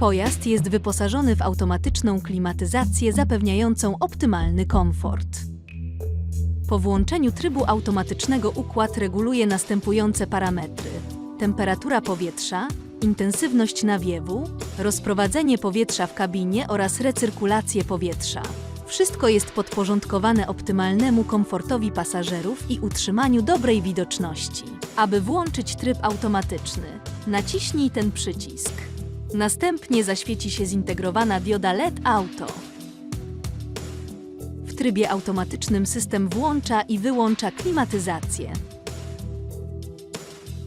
Pojazd jest wyposażony w automatyczną klimatyzację zapewniającą optymalny komfort. Po włączeniu trybu automatycznego układ reguluje następujące parametry: temperatura powietrza, intensywność nawiewu, rozprowadzenie powietrza w kabinie oraz recyrkulację powietrza. Wszystko jest podporządkowane optymalnemu komfortowi pasażerów i utrzymaniu dobrej widoczności. Aby włączyć tryb automatyczny, naciśnij ten przycisk. Następnie zaświeci się zintegrowana dioda LED Auto. W trybie automatycznym system włącza i wyłącza klimatyzację.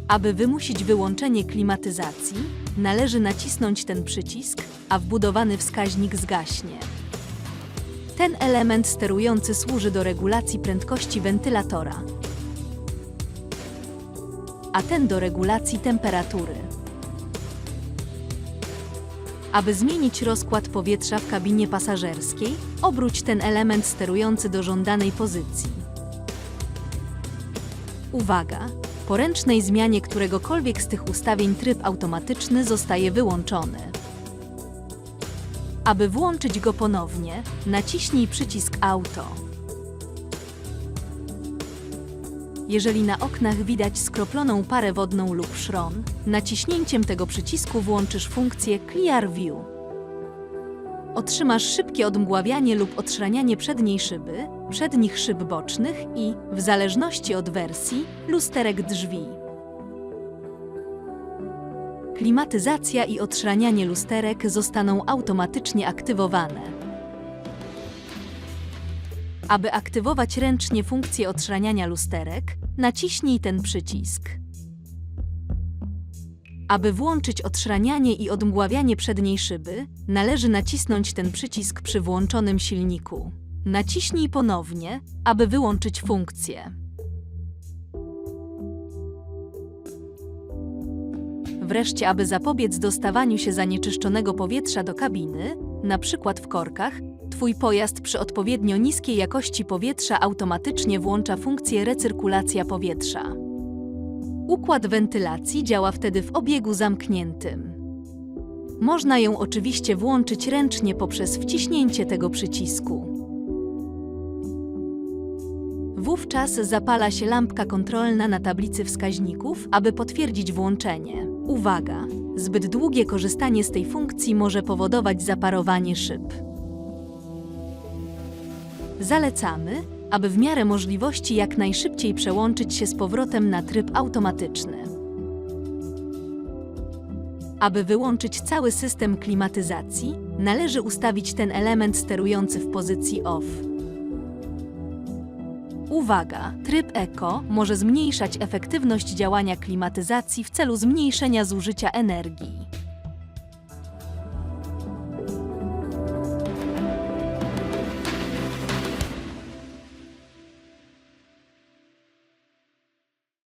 Aby wymusić wyłączenie klimatyzacji, należy nacisnąć ten przycisk, a wbudowany wskaźnik zgaśnie. Ten element sterujący służy do regulacji prędkości wentylatora, a ten do regulacji temperatury. Aby zmienić rozkład powietrza w kabinie pasażerskiej, obróć ten element sterujący do żądanej pozycji. Uwaga! Po ręcznej zmianie któregokolwiek z tych ustawień tryb automatyczny zostaje wyłączony. Aby włączyć go ponownie, naciśnij przycisk Auto. Jeżeli na oknach widać skroploną parę wodną lub szron, naciśnięciem tego przycisku włączysz funkcję Clear View. Otrzymasz szybkie odmgławianie lub odszranianie przedniej szyby, przednich szyb bocznych i, w zależności od wersji, lusterek drzwi. Klimatyzacja i odszranianie lusterek zostaną automatycznie aktywowane. Aby aktywować ręcznie funkcję odszraniania lusterek, naciśnij ten przycisk. Aby włączyć odszranianie i odmgławianie przedniej szyby, należy nacisnąć ten przycisk przy włączonym silniku. Naciśnij ponownie, aby wyłączyć funkcję. Wreszcie, aby zapobiec dostawaniu się zanieczyszczonego powietrza do kabiny, na przykład w korkach, Twój pojazd przy odpowiednio niskiej jakości powietrza automatycznie włącza funkcję recyrkulacja powietrza. Układ wentylacji działa wtedy w obiegu zamkniętym. Można ją oczywiście włączyć ręcznie poprzez wciśnięcie tego przycisku. Wówczas zapala się lampka kontrolna na tablicy wskaźników, aby potwierdzić włączenie. Uwaga! Zbyt długie korzystanie z tej funkcji może powodować zaparowanie szyb. Zalecamy, aby w miarę możliwości jak najszybciej przełączyć się z powrotem na tryb automatyczny. Aby wyłączyć cały system klimatyzacji, należy ustawić ten element sterujący w pozycji OFF. Uwaga! Tryb Eco może zmniejszać efektywność działania klimatyzacji w celu zmniejszenia zużycia energii.